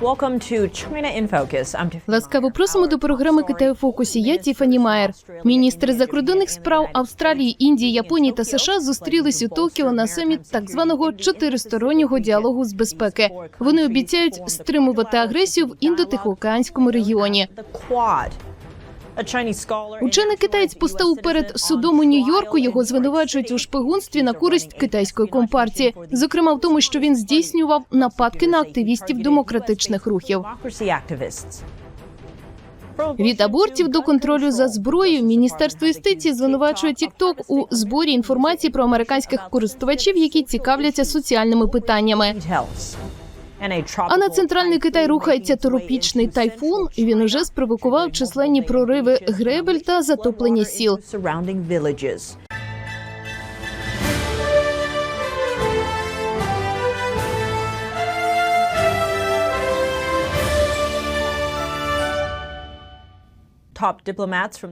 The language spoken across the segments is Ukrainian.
Welcome to China in Focus. I'm Ласкаво просимо до програми Китай у фокусі. Я Тіфані Майер. Міністри закордонних справ Австралії, Індії, Японії та США зустрілись у Токіо на саміт так званого чотиристороннього діалогу з безпеки. Вони обіцяють стримувати агресію в індотихоокеанському регіоні. Учений китаєць поставив перед судом у Нью-Йорку. Його звинувачують у шпигунстві на користь китайської компартії, зокрема в тому, що він здійснював нападки на активістів демократичних рухів. Від абортів до контролю за зброєю міністерство юстиції звинувачує TikTok у зборі інформації про американських користувачів, які цікавляться соціальними питаннями. А на центральний Китай рухається тропічний тайфун. і Він уже спровокував численні прориви гребель та затоплення сіл.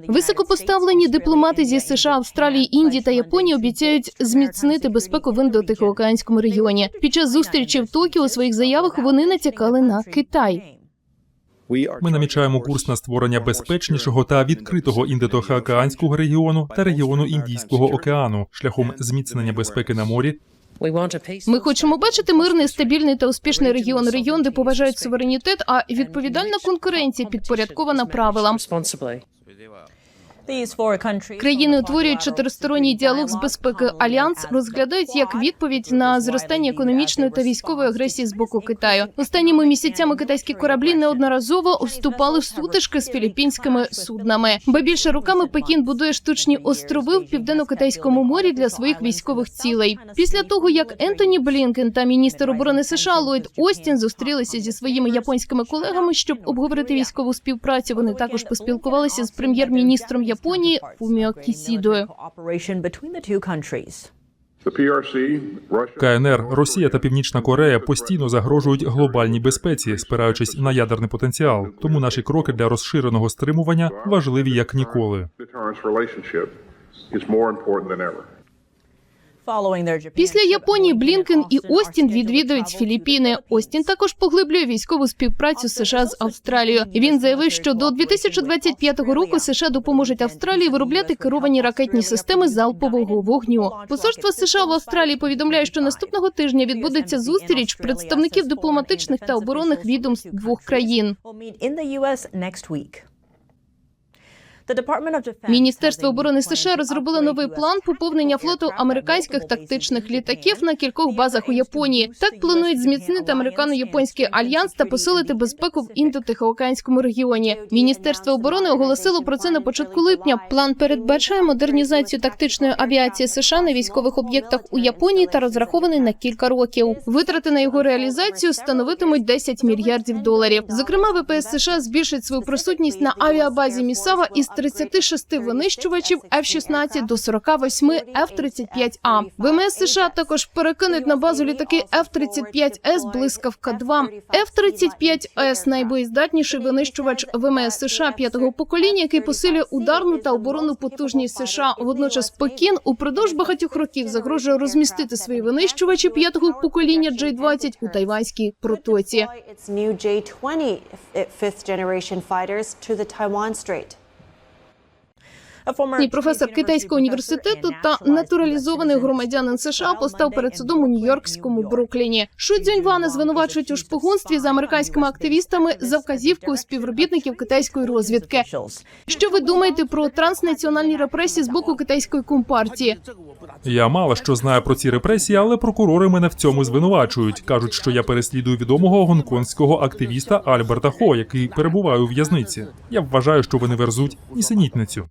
Високопоставлені дипломати зі США, Австралії, Індії та Японії обіцяють зміцнити безпеку в індотихоокеанському регіоні. Під час зустрічі в Токіо у своїх заявах вони натякали на Китай. Ми намічаємо курс на створення безпечнішого та відкритого індотихоокеанського регіону та регіону Індійського океану шляхом зміцнення безпеки на морі Ми хочемо бачити мирний, стабільний та успішний регіон. Регіон, де поважають суверенітет, а відповідальна конкуренція підпорядкована правилам. Країни утворюють чотиристоронній діалог з безпеки. Альянс розглядають як відповідь на зростання економічної та військової агресії з боку Китаю. Останніми місяцями китайські кораблі неодноразово вступали в сутички з філіппінськими суднами. Ба більше роками Пекін будує штучні острови в південно-китайському морі для своїх військових цілей. Після того як Ентоні Блінкен та міністр оборони США Ллойд Остін зустрілися зі своїми японськими колегами, щоб обговорити військову співпрацю. Вони також поспілкувалися з прем'єр-міністром Японії Фуміо Кісідою. КНР, Росія та Північна Корея постійно загрожують глобальній безпеці, спираючись на ядерний потенціал. Тому наші кроки для розширеного стримування важливі як ніколи. Після Японії Блінкен і Остін відвідують Філіппіни. Остін також поглиблює військову співпрацю США з Австралією. Він заявив, що до 2025 року США допоможуть Австралії виробляти керовані ракетні системи залпового вогню. Посольство США в Австралії повідомляє, що наступного тижня відбудеться зустріч представників дипломатичних та оборонних відомств двох країн. Міністерство оборони США розробило новий план поповнення флоту американських тактичних літаків на кількох базах у Японії. Так планують зміцнити американо-японський альянс та посилити безпеку в індотихоокеанському регіоні. Міністерство оборони оголосило про це на початку липня. План передбачає модернізацію тактичної авіації США на військових об'єктах у Японії та розрахований на кілька років. Витрати на його реалізацію становитимуть 10 мільярдів доларів. Зокрема, ВПС США збільшить свою присутність на авіабазі Місава із 36 винищувачів F-16 до 48 F-35A. ВМС США також перекинуть на базу літаки F-35S «Блискавка 2 F-35S – найбоєздатніший винищувач ВМС США п'ятого покоління, який посилює ударну та оборонну потужність США. Водночас Пекін упродовж багатьох років загрожує розмістити свої винищувачі п'ятого покоління J-20 у тайванській протоці. its new J-20 fifth generation fighters to the Taiwan Strait. Ні, професор китайського університету та натуралізований громадянин США постав перед судом у Нью-Йоркському Брукліні. Шу Цзюньвана звинувачують у шпигунстві за американськими активістами за вказівкою співробітників китайської розвідки. Що ви думаєте про транснаціональні репресії з боку китайської компартії? Я мало що знаю про ці репресії, але прокурори мене в цьому звинувачують. кажуть, що я переслідую відомого гонконгського активіста Альберта Хо, який перебуває у в'язниці. Я вважаю, що вони верзуть нісенітницю.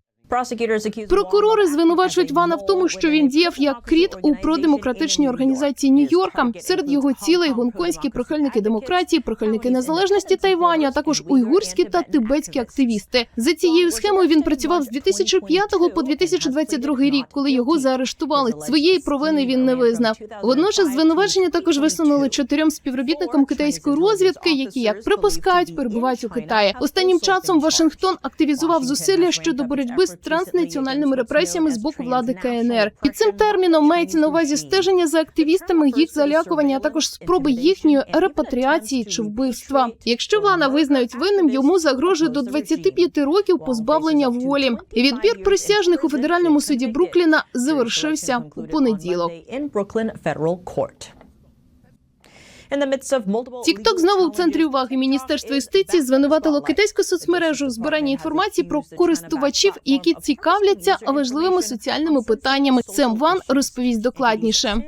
Прокурори звинувачують Вана в тому, що він діяв як кріт у продемократичній організації Нью-Йорка. Серед його цілей гонконгські прихильники демократії, прихильники незалежності Тайваню, а також уйгурські та тибетські активісти. За цією схемою він працював з 2005 по 2022 рік, коли його заарештували. Своєї провини він не визнав. Водночас звинувачення також висунули чотирьом співробітникам китайської розвідки, які як припускають, перебувають у Китаї. Останнім часом Вашингтон активізував зусилля щодо боротьби з з транснаціональними репресіями з боку влади КНР. Під цим терміном мається на увазі стеження за активістами, їх залякування, а також спроби їхньої репатріації чи вбивства. Якщо Вана визнають винним, йому загрожує до 25 років позбавлення волі. І відбір присяжних у федеральному суді Брукліна завершився у понеділок. Тікток знову в центрі уваги Міністерство юстиції звинуватило китайську соцмережу в збиранні інформації про користувачів, які цікавляться важливими соціальними питаннями. Сем Ван розповість докладніше.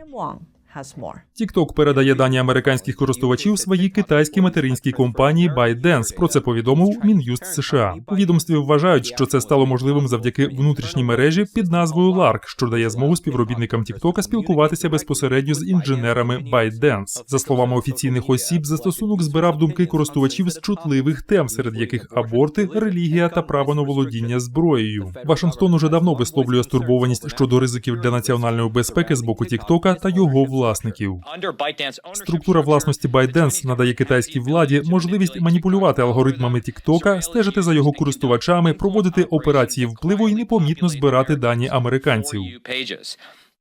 TikTok передає дані американських користувачів своїй китайській материнській компанії ByteDance. Про це повідомив Мін'юст США. У відомстві вважають, що це стало можливим завдяки внутрішній мережі під назвою LARK, що дає змогу співробітникам TikTok спілкуватися безпосередньо з інженерами ByteDance. За словами офіційних осіб, застосунок збирав думки користувачів з чутливих тем, серед яких аборти, релігія та право на володіння зброєю. Вашингтон уже давно висловлює стурбованість щодо ризиків для національної безпеки з боку TikTok та його власників. Структура власності ByteDance надає китайській владі можливість маніпулювати алгоритмами TikTok, стежити за його користувачами, проводити операції впливу і непомітно збирати дані американців.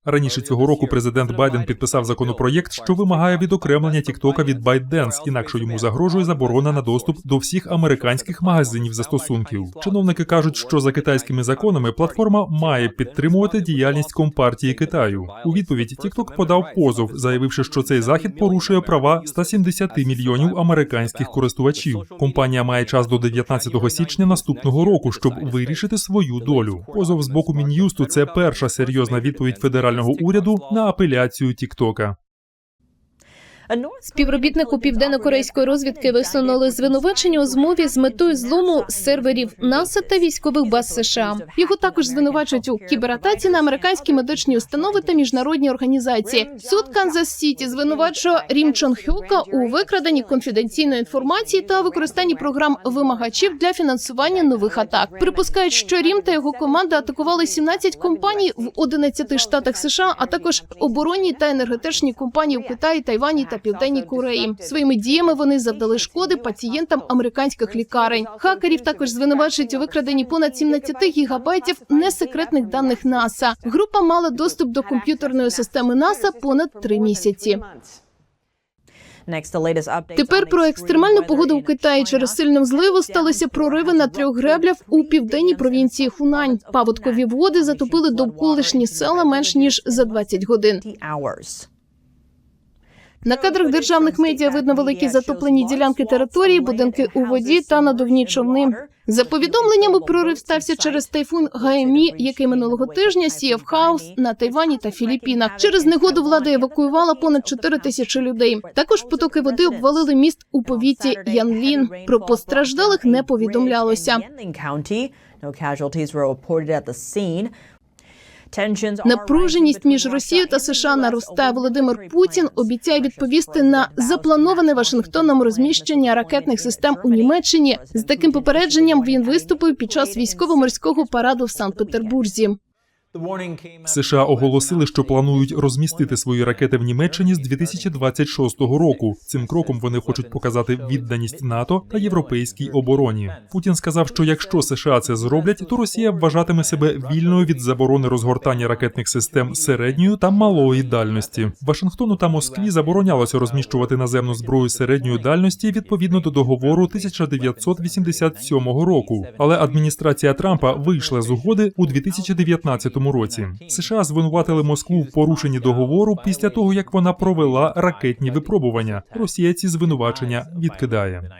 Раніше цього року президент Байден підписав законопроєкт, що вимагає відокремлення TikTok від ByteDance, інакше йому загрожує заборона на доступ до всіх американських магазинів застосунків. Чиновники кажуть, що за китайськими законами платформа має підтримувати діяльність компартії Китаю. У відповідь TikTok подав позов, заявивши, що цей захід порушує права 170 мільйонів американських користувачів. Компанія має час до 19 січня наступного року, щоб вирішити свою долю. Позов з боку мін'юсту це перша серйозна відповідь федерального уряду на апеляцію Тіктока. Співробітнику південно-корейської розвідки висунули звинувачення у змові з метою злому серверів НАСА та військових баз США. Його також звинувачують у кібератаці на американські медичні установи та міжнародні організації. Суд Канзас Сіті звинувачує Рім Чон Хьока у викраденні конфіденційної інформації та використанні програм вимагачів для фінансування нових атак. Припускають, що Рім та його команда атакували 17 компаній в 11 штатах США, а також оборонні та енергетичні компанії у Китаї, Тайвані та Південній Кореї. Своїми діями вони завдали шкоди пацієнтам американських лікарень. Хакерів також звинувачують у викраденні понад 17 гігабайтів несекретних даних НАСА. Група мала доступ до комп'ютерної системи НАСА понад три місяці. Тепер про екстремальну погоду у Китаї через сильну зливу сталися прориви на трьох греблях у південній провінції Хунань. Паводкові води затопили довколишні села менш ніж за 20 годин. На кадрах державних медіа видно великі затоплені ділянки території, будинки у воді та надувні човни. За повідомленнями, прорив стався через тайфун Гаемі, який минулого тижня сіяв хаос на Тайвані та Філіппінах. Через негоду влада евакуювала понад 4 тисячі людей. Також потоки води обвалили міст у повіті Янлін. Про постраждалих не повідомлялося. Напруженість між Росією та США наростає. Володимир Путін обіцяє відповісти на заплановане Вашингтоном розміщення ракетних систем у Німеччині. З таким попередженням він виступив під час військово-морського параду в Санкт-Петербурзі. США оголосили, що планують розмістити свої ракети в Німеччині з 2026 року. Цим кроком вони хочуть показати відданість НАТО та європейській обороні. Путін сказав, що якщо США це зроблять, то Росія вважатиме себе вільною від заборони розгортання ракетних систем середньої та малої дальності. Вашингтону та Москві заборонялося розміщувати наземну зброю середньої дальності відповідно до договору 1987 року. Але адміністрація Трампа вийшла з угоди у 2019 році. США звинуватили Москву в порушенні договору після того, як вона провела ракетні випробування. Росія ці звинувачення відкидає.